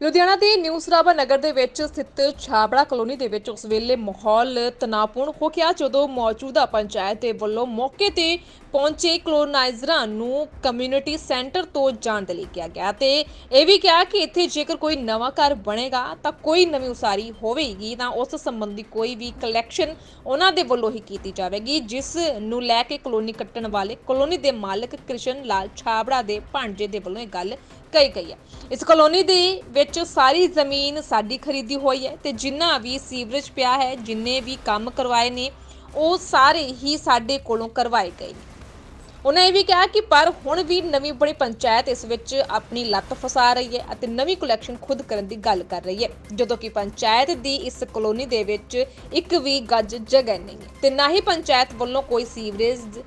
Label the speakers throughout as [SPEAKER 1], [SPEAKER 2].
[SPEAKER 1] ਲੁਧਿਆਣਾ ਦੇ ਨਿਊ ਸਰਾਭਾ ਨਗਰ ਦੇ ਵਿੱਚ ਸਥਿਤ ਛਾਬੜਾ ਕਲੋਨੀ ਦੇ ਵਿੱਚ ਉਸ ਵੇਲੇ ਮਾਹੌਲ ਤਣਾਅਪੂਰਨ ਹੋ ਗਿਆ, ਜਦੋਂ ਮੌਜੂਦਾ ਪੰਚਾਇਤ ਦੇ ਵੱਲੋਂ ਮੌਕੇ ਤੇ ਪਹੁੰਚੇ ਕਲੋਨਾਈਜ਼ਰਾਂ ਨੂੰ ਕਮਿਊਨਿਟੀ ਸੈਂਟਰ ਤੋਂ ਜਾਣ ਦੇ ਲਈ ਕਿਹਾ ਗਿਆ ਤੇ ਇਹ ਵੀ ਕਿਹਾ ਕਿ ਇੱਥੇ ਜੇਕਰ ਕੋਈ ਨਵਾਂ ਘਰ ਬਣੇਗਾ ਤਾਂ ਕੋਈ ਨਵੀਂ ਉਸਾਰੀ ਹੋਵੇਗੀ, ਤਾਂ ਉਸ ਸੰਬੰਧੀ ਕੋਈ ਵੀ ਕਲੈਕਸ਼ਨ ਉਹਨਾਂ ਦੇ ਵੱਲੋਂ ਹੀ ਕੀਤੀ ਜਾਵੇਗੀ, ਜਿਸ ਨੂੰ ਲੈ ਕੇ ਕਲੋਨੀ ਕੱਟਣ ਵਾਲੇ ਕਲੋਨੀ ਦੇ ਮਾਲਕ ਕ੍ਰਿਸ਼ਨ ਲਾਲ ਛਾਬੜਾ ਦੇ ਭਾਂਜੇ ਦੇ ਵੱਲੋਂ ਇਹ ਗੱਲ ਕਹੀ ਗਈ ਹੈ। ਇਸ ਕਲੋਨੀ ਦੇ ਵਿੱਚ ਸਾਰੀ ਜ਼ਮੀਨ ਸਾਡੀ ਖਰੀਦੀ ਹੋਈ ਹੈ ਤੇ ਜਿੰਨਾ ਵੀ ਸੀਵਰੇਜ ਪਿਆ ਹੈ, ਜਿੰਨੇ ਵੀ ਕੰਮ ਕਰਵਾਏ ਨੇ, ਉਹ ਸਾਰੇ ਹੀ ਸਾਡੇ ਕੋਲੋਂ ਕਰਵਾਏ ਗਏ ਨੇ। ਉਹਨਾਂ ਇਹ ਵੀ ਕਿਹਾ ਕਿ ਪਰ ਹੁਣ ਵੀ ਨਵੀਂ ਬਣੀ ਪੰਚਾਇਤ ਇਸ ਵਿੱਚ ਆਪਣੀ ਲੱਤ ਫਸਾ ਰਹੀ ਹੈ ਅਤੇ ਨਵੀਂ ਕਲੈਕਸ਼ਨ ਖੁਦ ਕਰਨ ਦੀ ਗੱਲ ਕਰ ਰਹੀ ਹੈ। ਜਦੋਂ ਕਿ ਪੰਚਾਇਤ ਦੀ ਇਸ ਕਲੋਨੀ ਦੇ ਵਿੱਚ ਇੱਕ ਵੀ ਗੱਜ ਜਗ੍ਹਾ ਨਹੀਂ ਹੈ ਤੇ ਨਾ ਹੀ ਪੰਚਾਇਤ ਵੱਲੋਂ ਕੋਈ ਸੀਵਰੇਜ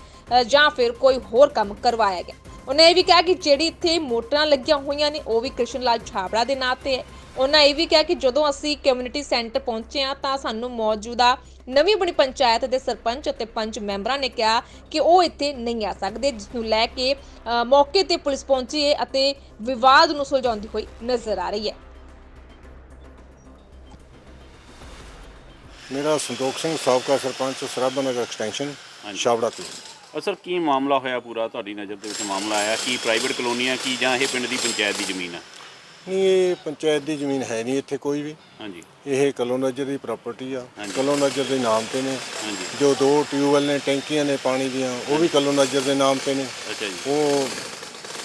[SPEAKER 1] ਜਾਂ ਫਿਰ ਕੋਈ ਹੋਰ ਕੰਮ ਕਰਵਾਇਆ ਗਿਆ। ਉਹਨਾਂ ਇਹ ਵੀ ਕਿਹਾ ਕਿ ਜਿਹੜੀ ਇੱਥੇ ਮੋਟਰਾਂ ਲੱਗੀਆਂ ਹੋਈਆਂ ਨੇ ਉਹ ਵੀ ਕ੍ਰਿਸ਼ਨ ਲਾਲ ਛਾਬੜਾ ਦੇ ਨਾਂ ਤੇ ਹੈ। ਉਹਨਾਂ ਇਹ ਵੀ ਕਿਹਾ ਕਿ ਜਦੋਂ ਅਸੀਂ ਕਮਿਊਨਿਟੀ ਸੈਂਟਰ ਪਹੁੰਚੇ ਆ ਤਾਂ ਸਾਨੂੰ ਮੌਜੂਦਾ ਨਵੀਂ ਬਣੀ ਪੰਚਾਇਤ ਦੇ ਸਰਪੰਚ ਅਤੇ ਪੰਚ ਮੈਂਬਰਾਂ ਨੇ ਕਿਹਾ ਕਿ ਉਹ ਇੱਥੇ ਨਹੀਂ ਆ ਸਕਦੇ ਜਿਸ ਨੂੰ ਲੈ ਕੇ ਅ, ਮੌਕੇ ਤੇ ਪੁਲਿਸ ਪਹੁੰਚੀ ਹੈ ਅਤੇ ਵਿਵਾਦ ਨੂੰ ਸੁਲਝਾਉਂਦੀ ਹੋਈ ਨਜ਼ਰ ਆ ਰਹੀ ਹੈ।
[SPEAKER 2] ਮੇਰਾ ਸੰਤੋਖ ਸਿੰਘ ਸਾਬਕਾ ਸਰਪੰਚ ਸਰਾਭਾ ਨਗਰ ਐਕਸਟੈਂਸ਼ਨ। ਛਾਬੜਾ ਤੋਂ।
[SPEAKER 3] ਅ ਸਰ ਕੀ ਮਾਮਲਾ ਹੋਇਆ ਪੂਰਾ? ਤੁਹਾਡੀ ਨਜ਼ਰ ਦੇ ਵਿੱਚ ਮਾਮਲਾ ਆਇਆ। ਕੀ ਪ੍ਰਾਈਵੇਟ ਕਲੋਨੀ ਆ ਕੀ ਜਾਂ ਇਹ ਪਿੰਡ ਦੀ ਪੰਚਾਇਤ ਦੀ ਜ਼ਮੀਨ ਆ?
[SPEAKER 2] ਨਹੀਂ ਇਹ ਪੰਚਾਇਤ ਦੀ ਜ਼ਮੀਨ ਹੈ ਨਹੀਂ ਇੱਥੇ ਕੋਈ ਵੀ।
[SPEAKER 3] ਹਾਂਜੀ।
[SPEAKER 2] ਇਹ ਕਲੋਨਜਰ ਦੀ ਪ੍ਰਾਪਰਟੀ ਆ।
[SPEAKER 3] ਹਾਂਜੀ।
[SPEAKER 2] ਕਲੋਨਜਰ ਦੇ ਨਾਮ ਤੇ ਨੇ।
[SPEAKER 3] ਹਾਂਜੀ।
[SPEAKER 2] ਜੋ ਦੋ ਟਿਊਬਵੈਲ ਨੇ ਟੈਂਕੀਆਂ ਨੇ ਪਾਣੀ ਦੀਆਂ ਉਹ ਵੀ ਕਲੋਨਜਰ ਦੇ ਨਾਮ ਤੇ ਨੇ।
[SPEAKER 3] ਅੱਛਾ ਜੀ।
[SPEAKER 2] ਉਹ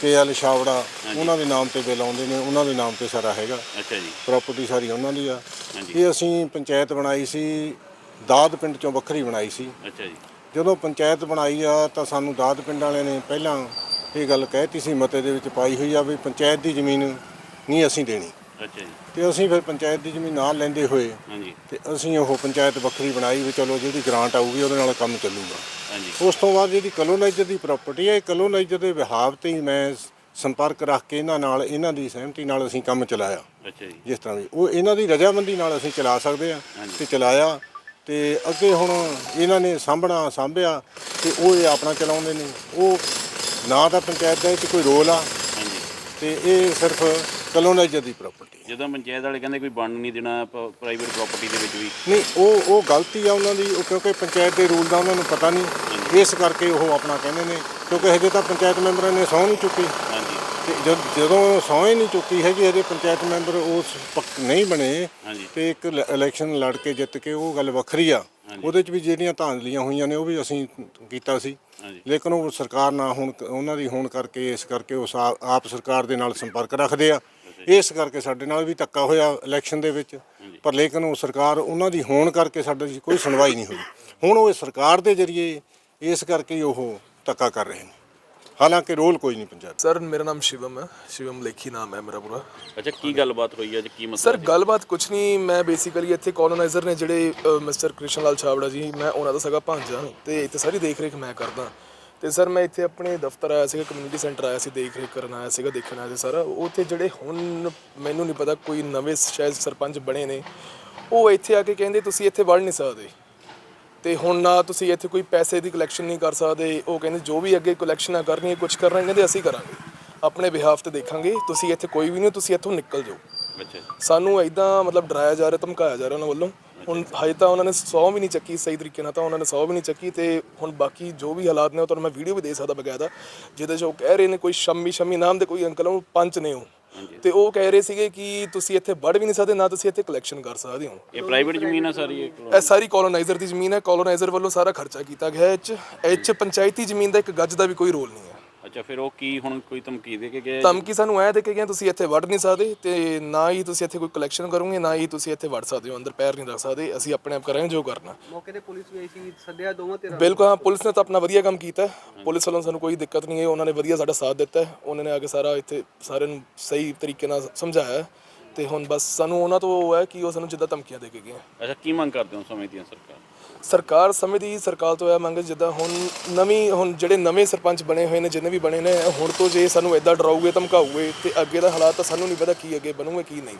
[SPEAKER 2] ਕੇਐਲ
[SPEAKER 3] ਹਾਂਜੀ।
[SPEAKER 2] ਉਹਨਾਂ ਦੇ ਨਾਮ ਤੇ ਬਿੱਲ ਆਉਂਦੇ ਨੇ ਉਹਨਾਂ ਦੇ ਨਾਮ ਤੇ ਸਾਰਾ ਹੈਗਾ।
[SPEAKER 3] ਅੱਛਾ ਜੀ।
[SPEAKER 2] ਪ੍ਰਾਪਰਟੀ ਸਾਰੀ ਉਹਨਾਂ ਦੀ ਆ।
[SPEAKER 3] ਹਾਂਜੀ।
[SPEAKER 2] ਇਹ ਅਸੀਂ ਪੰਚਾਇਤ ਬਣਾਈ ਸੀ ਦਾਦ ਪਿੰਡ ਚੋਂ ਵੱਖਰੀ ਬਣਾਈ ਸੀ।
[SPEAKER 3] ਅੱਛਾ ਜੀ।
[SPEAKER 2] ਜਦੋਂ ਪੰਚਾਇਤ ਬਣਾਈ ਆ ਤਾਂ ਸਾਨੂੰ ਦਾਦ ਪਿੰਡ ਵਾਲਿਆਂ ਨੇ ਪਹਿਲਾਂ ਇਹ ਗੱਲ ਕਹਿਤੀ ਸੀ ਮਤੇ ਦੇ ਵਿੱਚ ਪਾਈ ਹੋਈ ਆ ਵੀ ਪੰਚਾਇਤ ਦੀ ਜ਼ਮੀਨ ਨਹੀਂ ਅਸੀਂ ਦੇਣੀ।
[SPEAKER 3] ਅੱਛਾ ਜੀ।
[SPEAKER 2] ਤੇ ਅਸੀਂ ਫਿਰ ਪੰਚਾਇਤ ਦੀ ਜ਼ਮੀਨ ਨਾਲ ਲੈਂਦੇ ਹੋਏ
[SPEAKER 3] ਹਾਂਜੀ।
[SPEAKER 2] ਤੇ ਅਸੀਂ ਉਹ ਪੰਚਾਇਤ ਵੱਖਰੀ ਬਣਾਈ ਵੀ ਚਲੋ ਜਿਹੜੀ ਗ੍ਰਾਂਟ ਆਊਗੀ ਉਹਦੇ ਨਾਲ ਕੰਮ ਚੱਲੂਗਾ।
[SPEAKER 3] ਹਾਂਜੀ।
[SPEAKER 2] ਉਸ ਤੋਂ ਬਾਅਦ ਜਿਹੜੀ ਕਲੋਨਾਈਜ਼ਰ ਦੀ ਪ੍ਰਾਪਰਟੀ ਹੈ ਇਹ ਕਲੋਨਾਈਜ਼ਰ ਦੇ ਵਿਹਾਵ ਤੇ ਹੀ ਮੈਂ ਸੰਪਰਕ ਰੱਖ ਕੇ ਇਹਨਾਂ ਨਾਲ ਇਹਨਾਂ ਦੀ ਸਹਿਮਤੀ ਨਾਲ ਅਸੀਂ ਕੰਮ ਚਲਾਇਆ।
[SPEAKER 3] ਅੱਛਾ ਜੀ।
[SPEAKER 2] ਜਿਸ ਤਰ੍ਹਾਂ ਵੀ ਉਹ ਇਹਨਾਂ ਦੀ ਰਜਾਮੰਦੀ ਨਾਲ ਅਸੀਂ ਚਲਾ ਸਕਦੇ ਆ। ਤੇ ਚਲਾਇਆ। ਤੇ ਅੱਗੇ ਹੁਣ ਇਹਨਾਂ ਨੇ ਸਾਂਭਣਾ ਸਾਂਭਿਆ ਤੇ ਉਹ ਇਹ ਆਪਣਾ ਚਲਾਉਂਦੇ ਨੇ। ਉਹ ਨਾ ਤਾਂ ਪੰਚਾਇਤ ਦਾ ਇਹ 'ਚ ਕੋਈ ਰੋਲ ਆ
[SPEAKER 3] ਹਾਂਜੀ।
[SPEAKER 2] ਤੇ ਇਹ ਸਿਰਫ ਕਲੋਨਾਈਜ਼ਰ ਦੀ ਪ੍ਰਾਪਰਟੀ
[SPEAKER 3] ਜਦੋਂ ਪੰਚਾਇਤ ਵਾਲੇ ਕਹਿੰਦੇ ਕੋਈ ਬਣ ਨਹੀਂ ਦੇਣਾ ਪ੍ਰਾਈਵੇਟ ਪ੍ਰਾਪਰਟੀ ਦੇ ਵਿੱਚ ਵੀ।
[SPEAKER 2] ਨਹੀਂ ਉਹ ਉਹ ਗਲਤੀ ਆ ਉਹਨਾਂ ਦੀ ਉਹ ਕਿਉਂਕਿ ਪੰਚਾਇਤ ਦੇ ਰੂਲ ਦਾ ਉਹਨਾਂ ਨੂੰ ਪਤਾ ਨਹੀਂ। ਇਸ ਕਰਕੇ ਉਹ ਆਪਣਾ ਕਹਿੰਦੇ ਨੇ ਕਿਉਂਕਿ ਹਜੇ ਤਾਂ ਪੰਚਾਇਤ ਮੈਂਬਰਾਂ ਨੇ ਸਹੁੰ ਨਹੀਂ ਚੁੱਕੀ। ਤੇ ਜਦ- ਜਦੋਂ ਸਹੁੰ ਹੀ ਨਹੀਂ ਚੁੱਕੀ ਹੈਗੀ ਹਜੇ ਪੰਚਾਇਤ ਮੈਂਬਰ ਉਸ ਪੱਕ ਨਹੀਂ ਬਣੇ। ਤੇ ਇੱਕ ਇਲੈਕਸ਼ਨ ਲੜ ਕੇ ਜਿੱਤ ਕੇ ਉਹ ਗੱਲ ਵੱਖਰੀ ਆ। ਉਹਦੇ 'ਚ ਵੀ ਜਿਹੜੀਆਂ ਧਾਂਦਲੀਆਂ ਹੋਈਆਂ ਨੇ ਉਹ ਵੀ ਅਸੀਂ ਕੀਤਾ ਸੀ। ਲੇਕਿਨ ਉਹ ਸਰਕਾਰ ਨਾ ਹੁਣ ਉਹਨਾਂ ਦੀ ਹੋਣ ਕਰਕੇ ਇਸ ਕਰਕੇ ਉਹ ਸਾ- ਆਪ ਸਰਕਾਰ ਦੇ ਨਾਲ ਸੰਪਰਕ ਰੱਖਦੇ ਆ। ਇਸ ਕਰਕੇ ਸਾਡੇ ਨਾਲ ਵੀ ਧੱਕਾ ਹੋਇਆ ਇਲੈਕਸ਼ਨ ਦੇ ਵਿੱਚ। ਪਰ ਲੇਕਿਨ ਉਹ ਸਰਕਾਰ ਉਹਨਾਂ ਦੀ ਹੋਣ ਕਰਕੇ ਸਾਡੀ ਕੋਈ ਸੁਣਵਾਈ ਨਹੀਂ ਹੋਈ। ਹੁਣ ਉਹ ਸਰਕਾਰ ਦੇ ਜ਼ਰੀਏ ਇਸ ਕਰਕੇ ਹੀ ਉਹ ਧੱਕਾ ਕਰ ਰਹੇ ਨੇ। ਹਾਲਾਂਕਿ ਰੋਲ ਕੋਈ ਨਹੀਂ ਪੰਚਾਇਤ
[SPEAKER 4] ਸਰ ਮੇਰਾ ਨਾਮ ਸ਼ਿਵਮ ਹੈ। ਸ਼ਿਵਮ ਲੇਖੀ ਨਾਮ ਹੈ ਮੇਰਾ ਪੂਰਾ।
[SPEAKER 3] ਅੱਛਾ ਕੀ ਗੱਲਬਾਤ ਹੋਈ ਹੈ? ਜੀ ਕੀ ਮਸਲਾ
[SPEAKER 4] ਸਰ ਗੱਲਬਾਤ ਕੁਛ ਨਹੀਂ। ਮੈਂ ਬੇਸਿਕਲੀ ਇੱਥੇ ਕਲੋਨਾਈਜ਼ਰ ਨੇ ਜਿਹੜੇ ਮਿਸਟਰ ਕ੍ਰਿਸ਼ਨ ਲਾਲ ਛਾਬੜਾ ਜੀ ਮੈਂ ਉਹਨਾਂ ਦਾ ਸਗਾ ਭਾਂਜਾ ਤੇ ਇੱਥੇ ਸਾਰੀ ਦੇਖ ਰੇਖ ਮੈਂ ਕਰਦਾ ਤੇ ਸਰ ਮੈਂ ਇੱਥੇ ਆਪਣੇ ਦਫ਼ਤਰ ਆਇਆ ਸੀਗਾ ਕਮਿਊਨਿਟੀ ਸੈਂਟਰ ਆਇਆ ਸੀ ਦੇਖ ਰੇਖ ਕਰਨ ਆਇਆ ਸੀਗਾ ਦੇਖਣ ਆਇਆ ਸੀ ਸਾਰਾ। ਉੱਥੇ ਜਿਹੜੇ ਹੁਣ ਮੈਨੂੰ ਨਹੀਂ ਪਤਾ ਕੋਈ ਨਵੇਂ ਸ਼ਾਇਦ ਸਰਪੰਚ ਬਣੇ ਨੇ ਉਹ ਇੱਥੇ ਆ ਕੇ ਕਹਿੰਦੇ ਤੁਸੀਂ ਇੱਥੇ ਵੜ ਨਹੀਂ ਸਕਦੇ। ਤੇ ਹੁਣ ਨਾ ਤੁਸੀਂ ਇੱਥੇ ਕੋਈ ਪੈਸੇ ਦੀ ਕਲੈਕਸ਼ਨ ਨਹੀਂ ਕਰ ਸਕਦੇ। ਉਹ ਕਹਿੰਦੇ ਜੋ ਵੀ ਅੱਗੇ ਕਲੈਕਸ਼ਨਾਂ ਕਰਨੀ ਹੈ ਕੁਝ ਕਰਨਾ ਕਹਿੰਦੇ ਅਸੀਂ ਕਰਾਂਗੇ। ਆਪਣੇ ਬਿਹਾਫ ਤੇ ਦੇਖਾਂਗੇ। ਤੁਸੀਂ ਇੱਥੇ ਕੋਈ ਵੀ ਨਹੀਂ ਤੁਸੀਂ ਇੱਥੋਂ ਨਿਕਲ ਜਾਓ।
[SPEAKER 3] ਅੱਛਾ
[SPEAKER 4] ਸਾਨੂੰ ਐਦਾਂ ਮਤਲਬ ਡਰਾਇਆ ਜਾ ਰਿਹਾ ਧਮਕਾਇਆ ਜਾ ਰਿਹਾ ਉਹਨਾਂ ਵੱਲੋਂ। ਹੁਣ ਹਜੇ ਤਾਂ ਉਹਨਾਂ ਨੇ 100 ਵੀ ਨਹੀਂ ਚੱਕੀ ਸਹੀ ਤਰੀਕੇ ਨਾਲ ਤਾਂ ਉਹਨਾਂ ਨੇ 100 ਵੀ ਨਹੀਂ ਚੱਕੀ ਤੇ ਹੁਣ ਬਾਕੀ ਜੋ ਵੀ ਹਾਲਾਤ ਨੇ ਉਹ ਤੁਹਾਨੂੰ ਮੈਂ ਵੀਡੀਓ ਵੀ ਦੇ ਸਕਦਾ ਬਕਾਇਦਾ ਜਿਹਦੇ 'ਚ ਉਹ ਕਹਿ ਰਹੇ ਨੇ ਕੋਈ ਸ਼ੰਮੀ ਸ਼ੰਮੀ ਨਾਮ ਦੇ ਕੋਈ ਅੰਕਲ ਉਹ ਪੰਚ ਨੇ ਉਹ। ਤੇ ਉਹ ਕਹਿ ਰਹੇ ਸੀਗੇ ਕਿ ਤੁਸੀਂ ਇੱਥੇ ਵੜ ਵੀ ਨਹੀਂ ਸਕਦੇ ਨਾ ਤੁਸੀਂ ਇੱਥੇ ਕਲੈਕਸ਼ਨ ਕਰ ਸਕਦੇ ਹੋ।
[SPEAKER 3] ਇਹ ਪ੍ਰਾਈਵੇਟ ਜ਼ਮੀਨ ਆ ਸਾਰੀ ਇਹ
[SPEAKER 4] ਇਹ ਸਾਰੀ ਕਲੋਨਾਈਜ਼ਰ ਦੀ ਜ਼ਮੀਨ ਹੈ। ਕਲੋਨਾਈਜ਼ਰ ਵੱਲੋਂ ਸਾਰਾ ਖਰਚਾ ਕੀਤਾ ਗਿਆ ਹੈ। ਇਹ 'ਚ ਇਹ 'ਚ ਪੰਚਾਇਤੀ ਜ਼ਮੀਨ ਦਾ ਇੱਕ ਗੱਜ ਦਾ ਵੀ ਕੋਈ ਰੋਲ ਨਹੀਂ ਹੈ।
[SPEAKER 3] ਅੱਛਾ ਫਿਰ ਉਹ ਕੀ ਹੁਣ ਕੋਈ ਧਮਕੀ ਦੇ ਕੇ ਗਏ
[SPEAKER 4] ਧਮਕੀ ਸਾਨੂੰ ਐ ਦੇ ਕੇ ਗਏ ਤੁਸੀਂ ਇੱਥੇ ਵੜ ਨਹੀਂ ਸਕਦੇ ਤੇ ਨਾ ਹੀ ਤੁਸੀਂ ਇੱਥੇ ਕੋਈ ਕਲੈਕਸ਼ਨ ਕਰੋਗੇ ਨਾ ਹੀ ਤੁਸੀਂ ਇੱਥੇ ਵੜ ਸਕਦੇ ਹੋ ਅੰਦਰ ਪੈਰ ਨਹੀਂ ਰੱਖ ਸਕਦੇ ਅਸੀਂ ਆਪਣੇ ਆਪ ਕਰਾਂਗੇ ਜੋ ਕਰਨਾ
[SPEAKER 5] ਮੌਕੇ ਤੇ ਪੁਲਿਸ ਵੀ ਆਈ ਸੀ ਸੱਦਿਆ ਦੋਵਾਂ ਧਿਰਾਂ
[SPEAKER 4] ਬਿਲਕੁਲ ਹਾਂ ਪੁਲਿਸ ਨੇ ਤਾਂ ਆਪਣਾ ਵਧੀਆ ਕੰਮ ਕੀਤਾ ਹੈ। ਪੁਲਿਸ ਵੱਲੋਂ ਸਾਨੂੰ ਕੋਈ ਦਿੱਕਤ ਨਹੀਂ ਹੈ ਉਹਨਾਂ ਨੇ ਵਧੀਆ ਸਾਡਾ ਸਾਥ ਦਿੱਤਾ ਹੈ। ਉਹਨਾਂ ਨੇ ਆ ਕੇ ਸਾਰਾ ਇੱਥੇ ਸਾਰਿਆਂ ਨੂੰ ਸਹੀ ਤਰੀਕੇ ਨਾਲ ਸਮਝਾਇਆ ਹੈ। ਤੇ ਹੁਣ ਬਸ ਸਾਨੂੰ ਉਹਨਾਂ ਤੋਂ ਉਹ ਹੈ ਕਿ ਉਹ ਸਾਨੂੰ ਜਿੱਦਾਂ ਧਮਕੀਆਂ ਦੇ ਕੇ ਗਏ ਹੈ।
[SPEAKER 3] ਅੱਛਾ ਕੀ ਮੰਗ ਕਰਦੇ ਹੋ ਸਮੇਂ ਦੀਆਂ ਸਰਕਾਰ
[SPEAKER 4] ਸਰਕਾਰ ਸਮੇਂ ਦੀ ਸਰਕਾਰ ਤੋਂ ਇਹ ਮੰਗ ਜਿੱਦਾਂ ਹੁਣ ਨਵੀਂ ਹੁਣ ਜਿਹੜੇ ਨਵੇਂ ਸਰਪੰਚ ਬਣੇ ਹੋਏ ਨੇ ਜਿੰਨੇ ਵੀ ਬਣੇ ਨੇ ਹੁਣ ਤੋਂ ਜੇ ਸਾਨੂੰ ਇਦਾਂ ਡਰਾਉਗੇ ਧਮਕਾਉਗੇ ਤੇ ਅੱਗੇ ਦਾ ਹਾਲਾਤ ਤਾਂ ਸਾਨੂੰ ਨਹੀਂ ਪਤਾ ਕੀ ਅੱਗੇ ਬਣੂਗੇ ਕੀ ਨਹੀਂ